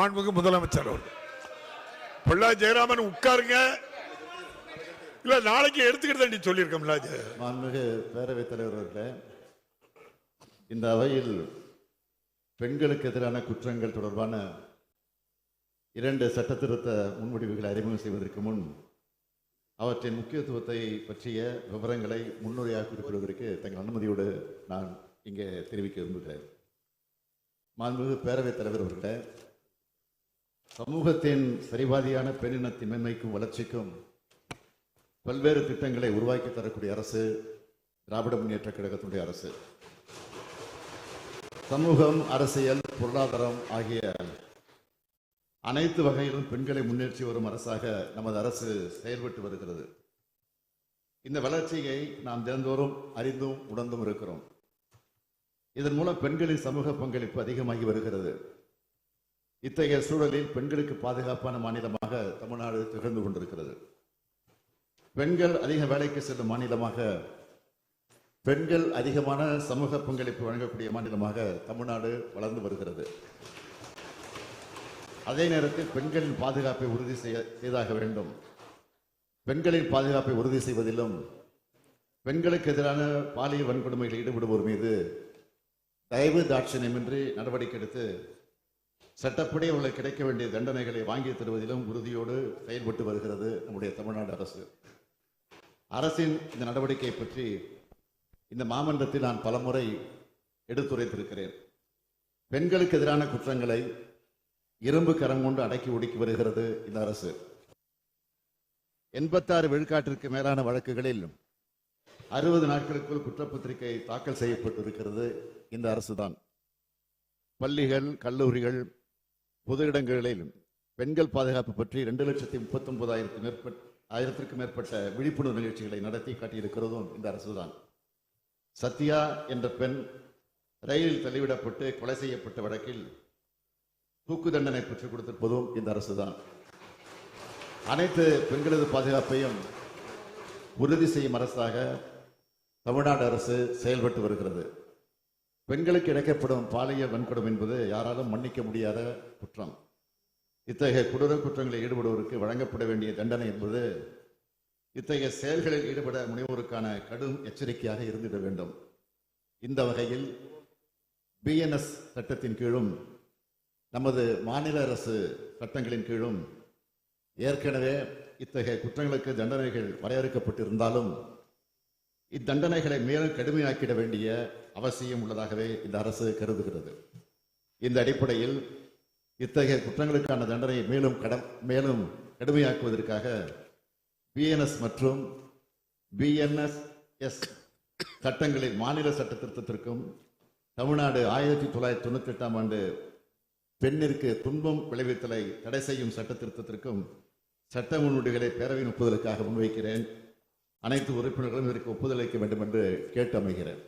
மாண்புமிகு முதலமைச்சர் அவர் பொள்ளா ஜெயராமன் உட்காருங்க. இல்ல நாளைக்கு எடுத்துக்கிட்டு சொல்லியிருக்கோம்ல மாண்புமிகு பேரவைத் தலைவர் அவர்களே இந்த அவையில் பெண்களுக்கு எதிரான குற்றங்கள் தொடர்பான இரண்டு சட்டத்திருத்த முன்வடிவுகளை அறிமுகம் செய்வதற்கு முன் அவற்றின் முக்கியத்துவத்தை பற்றிய விவரங்களை முன்னுரையாக குறிப்பிடுவதற்கு தங்கள் அனுமதியோடு நான் இங்கே தெரிவிக்க விரும்புகிறேன். மாண்புமிகு பேரவைத் தலைவர் அவர்களே சமூகத்தின் சரிவாதியான பெண்ணினத்தின் மேன்மைக்கும் வளர்ச்சிக்கும் பல்வேறு திட்டங்களை உருவாக்கி தரக்கூடிய அரசு திராவிட முன்னேற்ற கழகத்துடைய அரசு. சமூகம் அரசியல் பொருளாதாரம் ஆகிய அனைத்து வகையிலும் பெண்களை முன்னேற்றி வரும் அரசாக நமது அரசு செயல்பட்டு வருகிறது. இந்த வளர்ச்சியை நாம் தினந்தோறும் அறிந்தும் உணர்ந்தும் இருக்கிறோம். இதன் மூலம் பெண்களின் சமூக பங்களிப்பு அதிகமாகி வருகிறது. இத்தகைய சூழலில் பெண்களுக்கு பாதுகாப்பான மாநிலமாக தமிழ்நாடு திகழ்ந்து கொண்டிருக்கிறது. பெண்கள் அதிக வேலைக்கு செல்லும் மாநிலமாக பெண்கள் அதிகமான சமூக பங்களிப்பு வழங்கக்கூடிய மாநிலமாக தமிழ்நாடு வளர்ந்து வருகிறது. அதே நேரத்தில் பெண்களின் பாதுகாப்பை உறுதி செய்ய செய்தாக வேண்டும். பெண்களின் பாதுகாப்பை உறுதி செய்வதிலும் பெண்களுக்கு எதிரான பாலியல் வன்கொடுமைகளில் ஈடுபடுவோர் மீது தயவு தாட்சணியமின்றி நடவடிக்கை எடுத்து சட்டப்படி அவர்களுக்கு கிடைக்க வேண்டிய தண்டனைகளை வாங்கி தருவதிலும் உறுதியோடு செயல்பட்டு வருகிறது நம்முடைய தமிழ்நாடு அரசு. அரசின் இந்த நடவடிக்கை பற்றி இந்த மாமன்றத்தில் நான் பலமுறை எடுத்துரைத்திருக்கிறேன். பெண்களுக்கு எதிரான குற்றங்களை இரும்பு கரம் கொண்டு அடக்கி ஒடுக்கி வருகிறது இந்த அரசு. எண்பத்தாறு விழுக்காட்டிற்கு மேலான வழக்குகளில் அறுபது நாட்களுக்குள் குற்றப்பத்திரிகை தாக்கல் செய்யப்பட்டிருக்கிறது இந்த அரசுதான். பள்ளிகள் கல்லூரிகள் பொது இடங்களில் பெண்கள் பாதுகாப்பு பற்றி ரெண்டு லட்சத்தி முப்பத்தி ஒன்பதாயிரத்து மேற்பட்ட ஆயிரத்திற்கும் மேற்பட்ட விழிப்புணர்வு நிகழ்ச்சிகளை நடத்தி காட்டியிருக்கிறதும் இந்த அரசுதான். சத்யா என்ற பெண் ரயிலில் தள்ளிவிடப்பட்டு கொலை செய்யப்பட்ட வழக்கில் தூக்கு தண்டனை பெற்றுக் கொடுத்திருப்பதும் இந்த அரசுதான். அனைத்து பெண்களது பாதுகாப்பையும் உறுதி செய்யும் அரசாக தமிழ்நாடு அரசு செயல்பட்டு வருகிறது. பெண்களுக்கு இழைக்கப்படும் பாலியல் வன்கொடும் என்பது யாராலும் மன்னிக்க முடியாத குற்றம். இத்தகைய கொடூர குற்றங்களில் ஈடுபடுவோருக்கு வழங்கப்பட வேண்டிய தண்டனை என்பது இத்தகைய செயல்களில் ஈடுபட முனைவோருக்கான கடும் எச்சரிக்கையாக இருந்திட வேண்டும். இந்த வகையில் பிஎன்எஸ் சட்டத்தின் கீழும் நமது மாநில அரசு சட்டங்களின் கீழும் ஏற்கனவே இத்தகைய குற்றங்களுக்கு தண்டனைகள் வரையறுக்கப்பட்டிருந்தாலும் இத்தண்டனைகளை மேலும் கடுமையாக்கிட வேண்டிய அவசியம் உள்ளதாகவே இந்த அரசு கருதுகிறது. இந்த அடிப்படையில் இத்தகைய குற்றங்களுக்கான தண்டனையை மேலும் கடம் மேலும் கடுமையாக்குவதற்காக பிஎன்எஸ் மற்றும் பிஎன்எஸ் சட்டங்களில் மாநில சட்ட திருத்தத்திற்கும் தமிழ்நாடு ஆயிரத்தி தொள்ளாயிரத்தி தொண்ணூத்தி எட்டாம் ஆண்டு பெண்ணிற்கு துன்பம் விளைவித்தலை தடை செய்யும் சட்ட திருத்தத்திற்கும் சட்ட முன்வடிகளை பேரவையின் ஒப்புதலுக்காக முன்வைக்கிறேன். அனைத்து உறுப்பினர்களும் இதற்கு ஒப்புதல் அளிக்க வேண்டும் என்று கேட்டு அமைகிறேன்.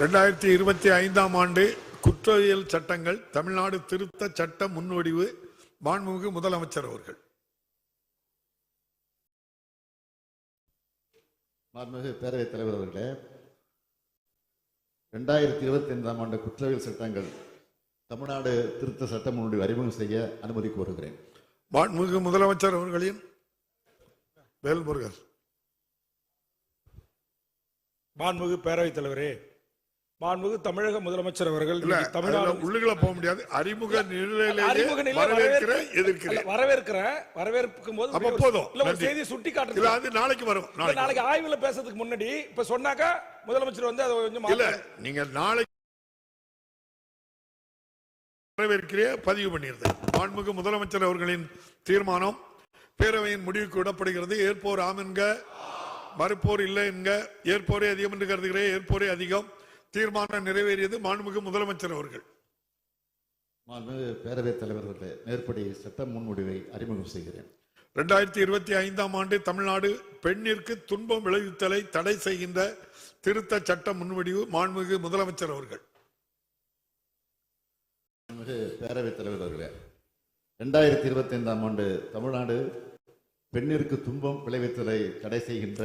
ரெண்டாயிரத்தி இருபத்தி ஐந்தாம் ஆண்டு குற்றவியல் சட்டங்கள் தமிழ்நாடு திருத்த சட்ட முன்வடிவு மாண்புமிகு முதலமைச்சர் அவர்கள். மாண்புமிகு பேரவைத் தலைவர் அவர்களே ரெண்டாயிரத்தி இருபத்தி ஐந்தாம் ஆண்டு குற்றவியல் சட்டங்கள் தமிழ்நாடு திருத்த சட்ட முன்வடிவு அறிமுகம் செய்ய அனுமதி கோருகிறேன். மாண்புமிகு முதலமைச்சர் அவர்களின் வேல்முருகன். மாண்புமிகு பேரவைத் தலைவரே மாண்புமிகு தமிழக முதலமைச்சர் அவர்கள் தமிழ்நாடு அதுல உள்ளுக்குள்ள போக முடியாது. அறிமுக நிலையிலேயே வரவேற்கிறேன் வரவேற்க- எதிர்க்கிறேன். வரவேற்கிறேன். வரவேற்கும் போது அப்ப போதும். இல்ல ஒரு சுட்டி காட்டுறது அது நாளைக்கு வரும் நாளைக்கு ஆய்வுல பேசுறதுக்கு முன்னாடி இப்ப சொன்னாக்கா முதலமைச்சர் வந்து அதை கொஞ்சம் இல்ல நீங்க நாளைக்கு வரவேற்கிறே பதிவு பண்ணியிருந்தேன் மாண்புமிகு முதலமைச்சர் அவர்களின் தீர்மானம் பேரவையின் முடிவுக்கு விடப்படுகிறது. ஏற்போர் ஆம் என்க மறுப்போர் இல்லை என்க ஏற்போரே அதிகம் என்று கருதுகிறேன். ஏற்போரே அதிகம். தீர்மானம் நிறைவேறியது மாண்புமிகு முதலமைச்சர் அவர்கள். மாண்புமிகு பேரவைத் தலைவர் அவர்களே மேற்படி சட்ட முன்வடிவை அறிமுகம் செய்கிறேன். ரெண்டாயிரத்தி இருபத்தி ஐந்தாம் ஆண்டு தமிழ்நாடு பெண்ணிற்கு துன்பம் விளைவித்தலை தடை செய்கின்ற திருத்த சட்ட முன்வடிவு மாண்புமிகு முதலமைச்சர் அவர்கள். பேரவைத் தலைவர் அவர்களே ரெண்டாயிரத்தி இருபத்தி ஐந்தாம் ஆண்டு தமிழ்நாடு பெண்ணிற்கு துன்பம் விளைவித்தலை தடை செய்கின்ற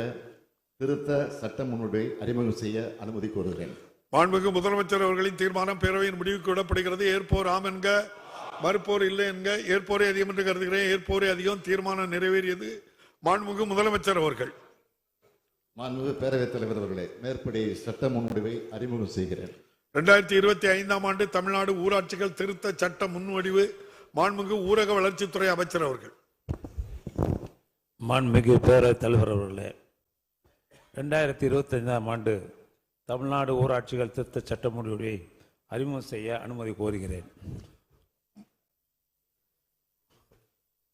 திருத்த சட்ட முன்வடிவை அறிமுகம் செய்ய அனுமதி கோருகிறேன். மாண்புமிகு முதலமைச்சர் அவர்களின் தீர்மானம் பேரவையின் முடிவுக்கு விடப்படுகிறது. ஏற்போர் ஆம் என்க மறுப்போர் இல்லை என்க ஏற்போரே அதிகம் என்று கருதுகிறேன். ஏற்போரே அதிகம் தீர்மானம் நிறைவேறியது மாண்புமிகு முதலமைச்சர் அவர்கள். மாண்புமிகு பேரவைத் தலைவர் அவர்களே மேற்படி சட்ட முன்வடிவை அறிமுகம் செய்கிறேன். இரண்டாயிரத்தி இருபத்தி ஐந்தாம் ஆண்டு தமிழ்நாடு ஊராட்சிகள் திருத்த சட்ட முன்வடிவு மாண்புமிகு ஊரக வளர்ச்சித்துறை அமைச்சர் அவர்கள். மாண்புமிகு பேரவைத் தலைவர் அவர்களே ரெண்டாயிரத்தி இருபத்தைந்தாம் ஆண்டு தமிழ்நாடு ஊராட்சிகள் திருத்த சட்ட முடிவை அறிமுகம் செய்ய அனுமதி கோருகிறேன்.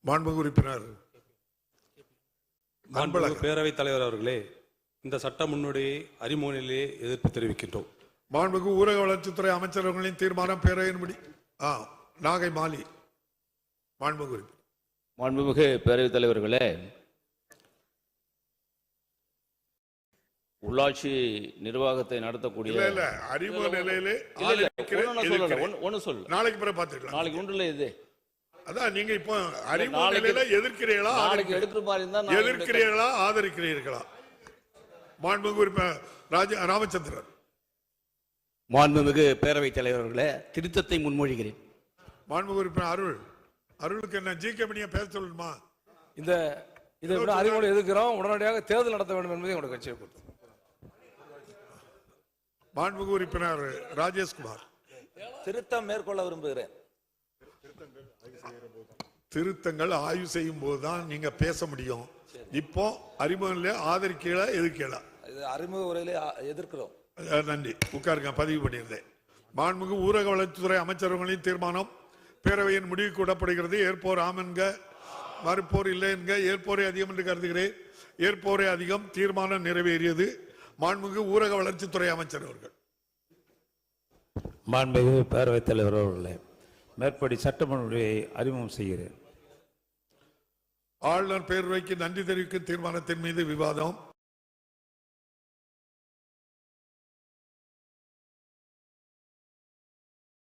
மாண்புமிகு உறுப்பினர் மாண்புமிகு பேரவைத் தலைவர் அவர்களே இந்த சட்ட முன்னோடியை அறிமுகனிலே எதிர்ப்பு தெரிவிக்கின்றோம். மாண்புமிகு ஊரக வளர்ச்சித்துறை அமைச்சர் அவர்களின் தீர்மானம் பேரவையின் முடி ஆ நாகை மாலி மாண்புமிகு மாண்புமிகு பேரவைத் தலைவர்களே உள்ளாட்சி நிர்வாகத்தை நடத்தக்கூடிய இல்ல இல்ல அறிமுக நிலையிலே ஒண்ணு சொல்லு. நாளைக்கு பிறகு பார்த்துக்கலாம். நாளைக்கு ஒன்றுல இது? அதான் நீங்க இப்போ அறிமுக நிலையில எதிர்க்கிறீர்களா நாளைக்கு? எடுக்கிற மாதிரி இருந்தா எதிர்க்கிறீர்களா ஆதரிக்கிறீர்களா? மாண்புமிகு உறுப்பினர் ராஜ ராமச்சந்திரன். மாண்புமிகு பேரவைத் தலைவர்களே திருத்தத்தை முன்மொழிகிறேன். மாண்புமிகு உறுப்பினர் அருள். அருளுக்கு என்ன ஜி கே பேச சொல்லணுமா? இந்த இதை விட அறிமுறை எதிர்க்கிறோம் உடனடியாக தேர்தல் நடத்த வேண்டும் என்பதை உங்களுடைய கட்சியை பொறுத்து மாண்புமிகு உறுப்பினர் ராஜேஷ்குமார். திருத்தம் மேற்கொள்ள விரும்புகிறேன். திருத்தங்கள் ஆய்வு செய்யும் போதுதான் நீங்க பேச முடியும். இப்போ அறிமுக நிலையில ஆதரிக்கீழா எதிர்க்கீழா அறிமுக உரையிலே எதிர்க்கிறோம். நன்றி. உட்காருங்க பதிவு பண்ணியிருந்தேன் மாண்புமிகு ஊரக வளர்ச்சித்துறை அமைச்சர்களின் தீர்மானம் பேரவையின் முடிவுக்கு விடப்படுகிறது ஏற்போர் ஆம் என்க மறுப்போர் இல்லை என்க ஏற்போரே அதிகம் என்று கருதுகிறேன். ஏற்போரே அதிகம் தீர்மானம் நிறைவேறியது. மாண்புமிகு ஊரக வளர்ச்சித்துறை அமைச்சர் அவர்கள். மாண்புமிகு பேரவைத் தலைவர் அவர்களே மேற்படி சட்ட முன்வடிவை அறிமுகம் செய்கிறேன். ஆளுநர் பேரவைக்கு நன்றி தெரிவிக்கும் தீர்மானத்தின் மீது விவாதம்.